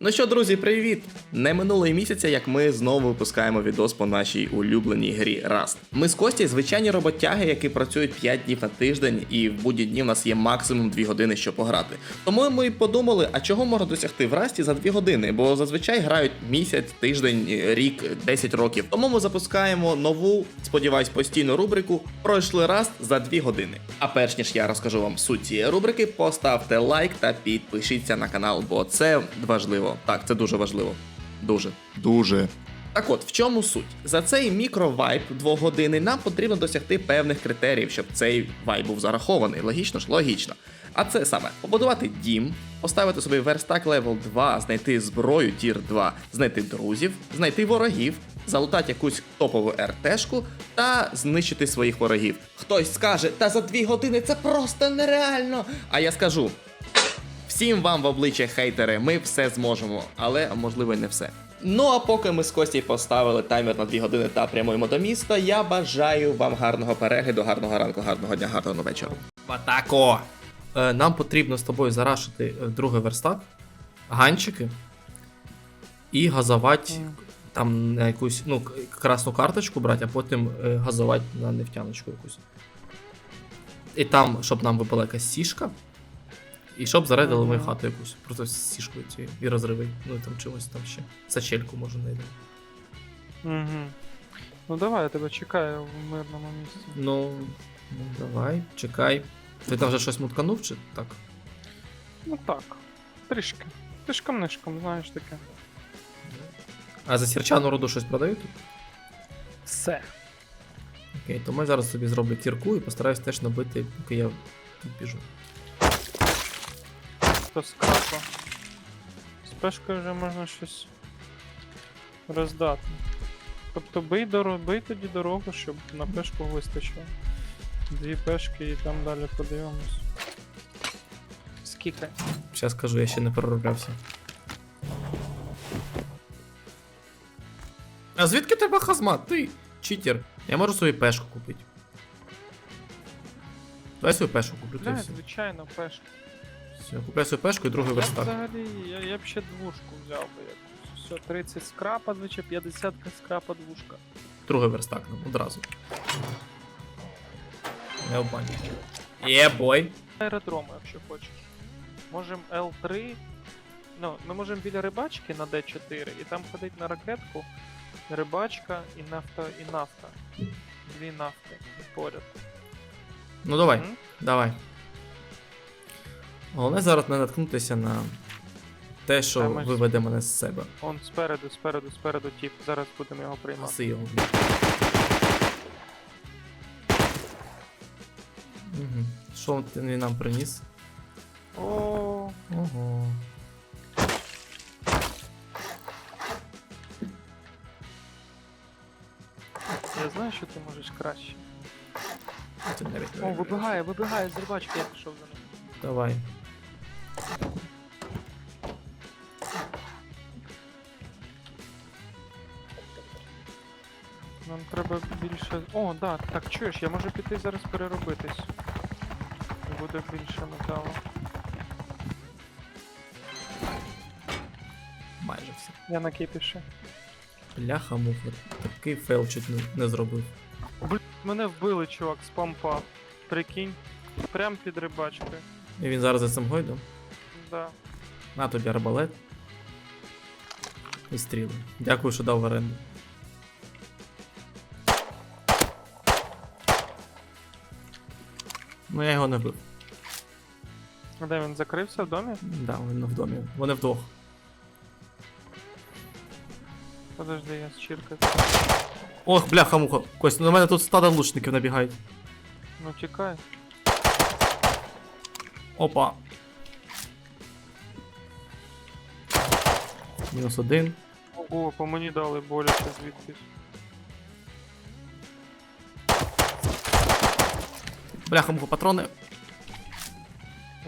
Ну що, друзі, привіт! Не минуло місяця, як ми знову випускаємо відос по нашій улюбленій грі Rust. Ми з Кості звичайні роботяги, які працюють 5 днів на тиждень, і в будні дні в нас є максимум 2 години, щоб пограти. Тому ми подумали, а чого можна досягти в Расті за 2 години? Бо зазвичай грають місяць, тиждень, рік, 10 років. Тому ми запускаємо нову, сподіваюсь, постійну рубрику Пройшли Раст за 2 години. А перш ніж я розкажу вам суть цієї рубрики, поставте лайк та підпишіться на канал, бо це важливо. Так, це дуже важливо. Дуже. Дуже. Так от, в чому суть? За цей мікровайп двогодинний нам потрібно досягти певних критеріїв, щоб цей вайп був зарахований. Логічно ж? Логічно. А це саме побудувати дім, поставити собі верстак левел 2, знайти зброю тір 2, знайти друзів, знайти ворогів, залутати якусь топову РТшку та знищити своїх ворогів. Хтось скаже, та за дві години це просто нереально. А я скажу, Всім вам в обличчя хейтери, ми все зможемо, але можливо не все. Ну а поки ми з Костій поставили таймер на 2 години та прямуємо до міста, я бажаю вам гарного перегляду, гарного ранку, гарного дня, гарного вечора. Батако! Е, нам потрібно з тобою зарашити е, другий верстак, ганчики і газувати там на якусь ну, красну карточку брати, а потім е, газувати на нефтяночку якусь. І там, щоб нам випала якась сішка. І щоб зарядили мою хату якусь. Просто з сішкою цією і розриви. Ну і там чогось там ще. Сачельку може знайдемо. Угу. Ну давай, я тебе чекаю в мирному місці. Ну, ну давай, чекай. Ти там вже щось мутканув чи так? Ну так, трішки. Тишком нишком, знаєш таке. А за сірчану роду щось продають тут? Все. Окей, то ми зараз собі зроблю кірку і постараюсь теж набити, поки я біжу. То скрапа. З пешкою вже можна щось роздати. Тобто бий, доро... бий тоді дорогу, щоб на пешку вистачило. Дві пешки і там далі подивимось. Скільки? Зараз скажу, я ще не перероблявся. А звідки тебе хазмат? Ти читер. Я можу собі пешку купити. Давай свою пешку куплю. ти звичайно, пешка. Все, купляй свою пешку і другий Я верстак. взагалі, я, я б ще двушку взяв би якусь. Все, 30 скрапа, звичайно, 50 скрапа двушка. Другий верстак нам одразу. Не обманюй. Є, бой. Аеродрому, якщо хочеш. Можем L3. Ну, ми можемо біля рибачки на D4 і там ходить на ракетку, рибачка і нафта і нафта. Дві нафти поряд. Ну давай, М? давай. Головне зараз не наткнутися на те, що Та ми ж- виведе мене з себе. Он спереду, спереду, спереду тіп. Зараз будемо його приймати. Маси його. Угу. Що він нам приніс? О, Ого. я знаю, що ти можеш краще. Це навіть О, вибігає, вибігає з рибачки, я пішов за ним. Давай. Треба більше. О, да, так, чуєш, я можу піти зараз переробитись. Буде більше металу. Майже все. Я на кипіші. Бляха муха. Такий фейл чуть не, не зробив. Мене вбили, чувак, з помпа. Прикинь. Прям під рибачкою. І він зараз за цим гойдом. Да. На тобі арбалет. І стріли. Дякую, що дав в оренду. Ну я його не вбив. А Де він закрився в домі? Да, він в домі. Вони вдвох. Подожди, я з чіркою. Ох, бляха муха. Кость, ну на мене тут стадо лучників набігають. Ну тікай. Опа. Мінус один. Ого, по мені дали боляче звідкись. Бляха-муха, патрони.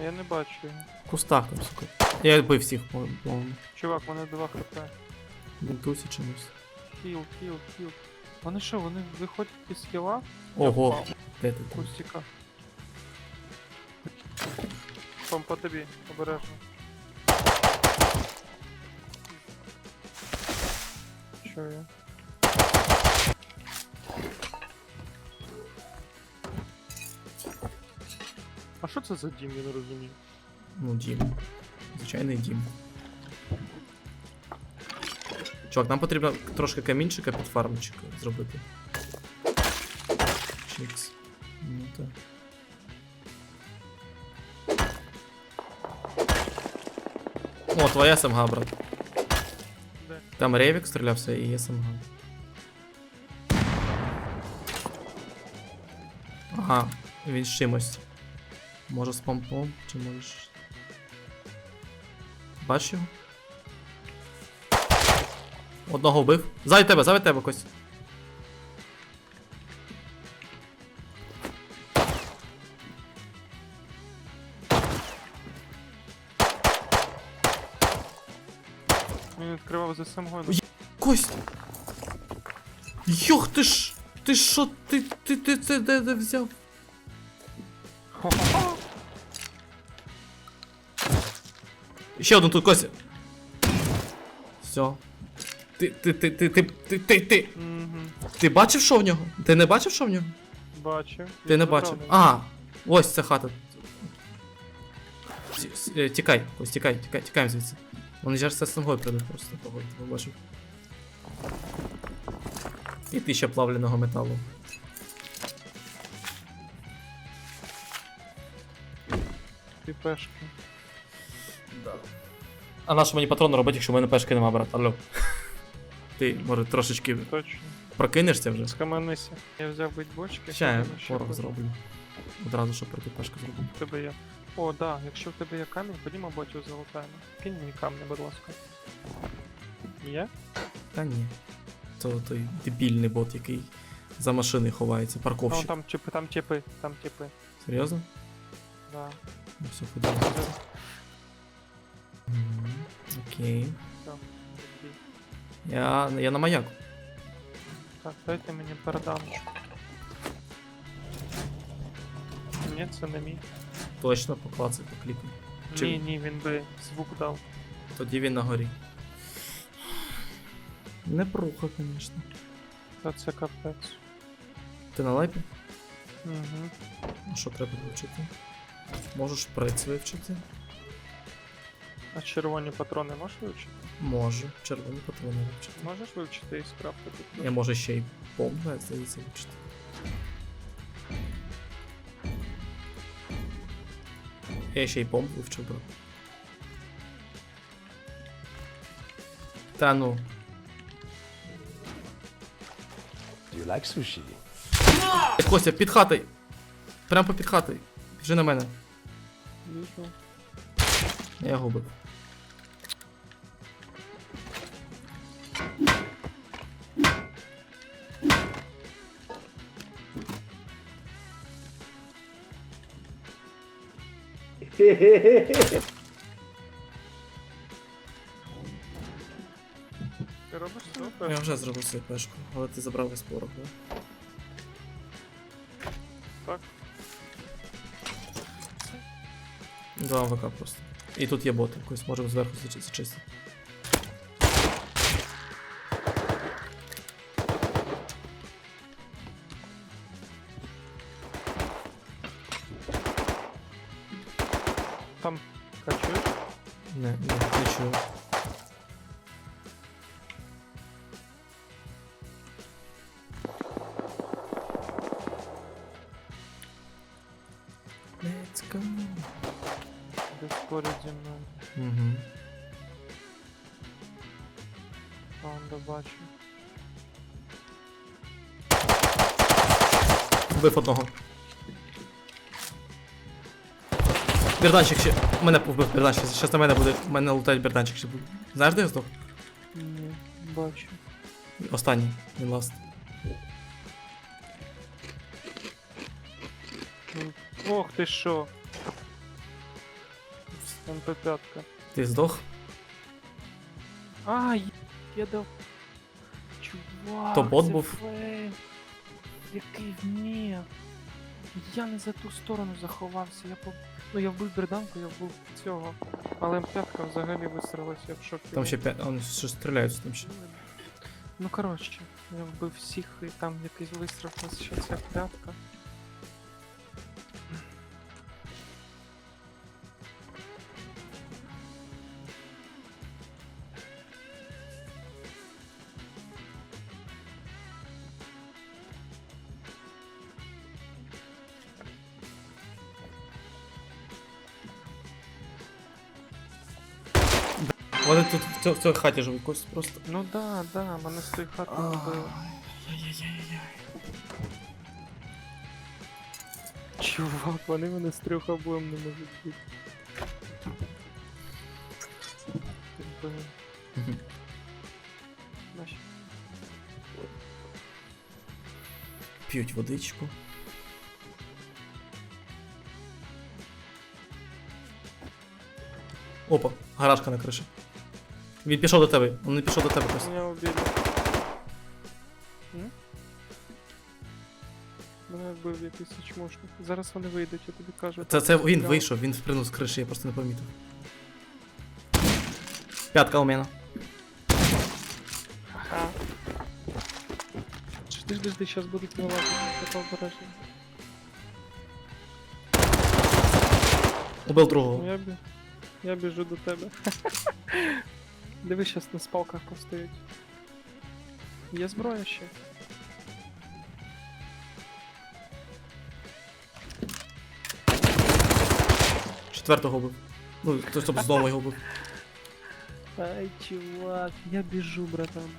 Я не бачу його. В кустах там, сука. Я бив всіх, по-моєму. Чувак, у мене 2 хп. Бінтуся чимось. Хіл, хіл, хіл. Вони що, вони виходять із хіла? Ого. Де ти там? Кустіка. Пам по тобі, обережно. Що я? що це за дім, я не розумію. Ну, дім. Звичайний дім. Чувак, нам потрібно трошки камінчика під фармчик зробити. Чікс. Ну так. О, твоя СМГ, брат. Де? Там Ревік стрілявся і СМГ. Ага, він з чимось. Може з помпом, чи можеш. Бачив? Одного вбив. Зай тебе, зай тебе Кость. Він відкривав за самого. Кость! Йох ти ж! Ти що? Ти, ти, ти це де, де взяв? Ще один тут Костя. Все. Ти, ти, ти, ти, ти, ти, ти, ти. Ти бачив, що в нього? Ти не бачив, що в нього? Бачив. Ти не бачив. А, ось ця хата. Е, Тікай, ось тікай, тікай, тікаємо звідси. Вони зараз це СНГ прийдуть просто, погодь, побачив. І тисяча плавленого металу. Ти пешки. А на що мені патрони робити, якщо в мене пешки нема, брат? Алло. Ти, може, трошечки Точно. прокинешся вже? Схаменися. Я взяв бить бочки. Ще я порох зроблю. Одразу, щоб пройти пешку зроблю. В тебе є. О, да, якщо в тебе є камінь, ходімо ботів залутаємо. Кинь мені камінь, будь ласка. Є? Та ні. То той дебільний бот, який за машини ховається, Ну парковщик. там типи, там типи, там типи. Серйозно? Да. Ну все, ходімо. Окей. Я, я на маяку. Так, дайте мені передамочку. Ні, це не мій. Точно поклацай, поклікай. Чи- Ні, ні, він би звук дав. Тоді він на горі. Не пруха, звісно. Та це капець. Ти на лайпі? Угу. А що треба вивчити? Можеш шприц вивчити? А червоні патрони можеш вивчити? Можу. Червоні патрони вивчити. Можеш вивчити і скрафтити? Я можу ще й помпу, здається, вивчити. Я ще й помпу вивчив, брат. Та ну. Do you like sushi? Костя, під хатою. Прям по під хатою. Біжи на мене. Вижу. Я губив. Ти робиш це? Я вже зробив свою пешку, але ти забрав весь порох, да? Так. Два АВК просто. І тут є боти, якось можемо зверху зачи- зачистити. Качуєш? Не, не, не чую. Let's go. Десь поряд зі мною. Угу. Там бачу. Вбив одного. Берданчик ще. Мене вбив берданчик. Зараз на мене буде. Мене лутають берданчик ще буде. Знаєш, де я здох? Ні, бачу. Останній, він ласт. Ну, Ох ти що. МП5. Ти здох? Ай, я дав. Чувак, То бот це був? Який вмів. Я не за ту сторону заховався. Я по... Ну я вбив берданку, я вбив цього. Але М5 взагалі вистрілилася, якщо в. Там ще п'ять. Вони ще стріляються там ще. Ну коротше, я вбив всіх і там якийсь вистріл, у нас ще ця клятка. Вони тут в, цьо- в цій хаті живуть Кость просто. Ну да, да, мене з тої хати вбили. Чувак, вони мене з трьох обоєм не можуть бити. Мгм. Наші. П'ють водичку. Опа, гаражка на криші. Він пішов до тебе, він не пішов до тебе Кость. Меня убили. М? Мене вбив якийсь чмошник. Зараз вони вийдуть, я тобі кажу. Це, це він вийшов, він спригнув з криші, я просто не помітив. П'ятка у мене. Ага. Жди, жди, жди, зараз будуть вилазити, така обережно. Убив Ну другого. я, бі... я біжу до тебе. Диви, зараз на спалках постоять. Є зброя ще. Четвертого убив. Ну, то щоб знову його убив. Ай, чувак, я біжу, братан.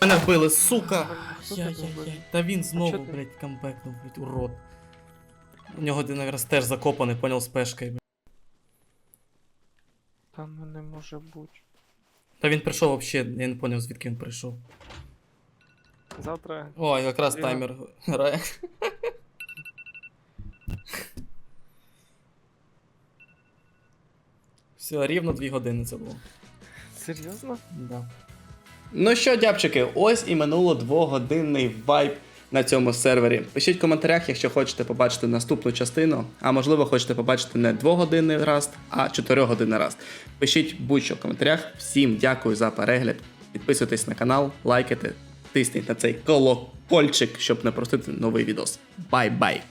Мене вбили, сука! Хто тебе вбив? Та він знову, ти? блядь, камбекнув, блядь, урод. У нього, ти, наверное, теж закопаний, понял, з пешкою, блядь. Та ну не може бути. Та він прийшов вообще, я не поняв, звідки він прийшов. Завтра О, якраз Я- таймер грає. Все, рівно дві години це було. серйозно? Да. Ну що, дябчики, ось і минуло двогодинний вайб на цьому сервері. Пишіть в коментарях, якщо хочете побачити наступну частину, а можливо, хочете побачити не двогодинний раст, а чотирьогодинний раст. Пишіть будь-що в коментарях. Всім дякую за перегляд. Підписуйтесь на канал, лайкайте, тисніть на цей колокольчик, щоб не простити новий відос. Бай-бай!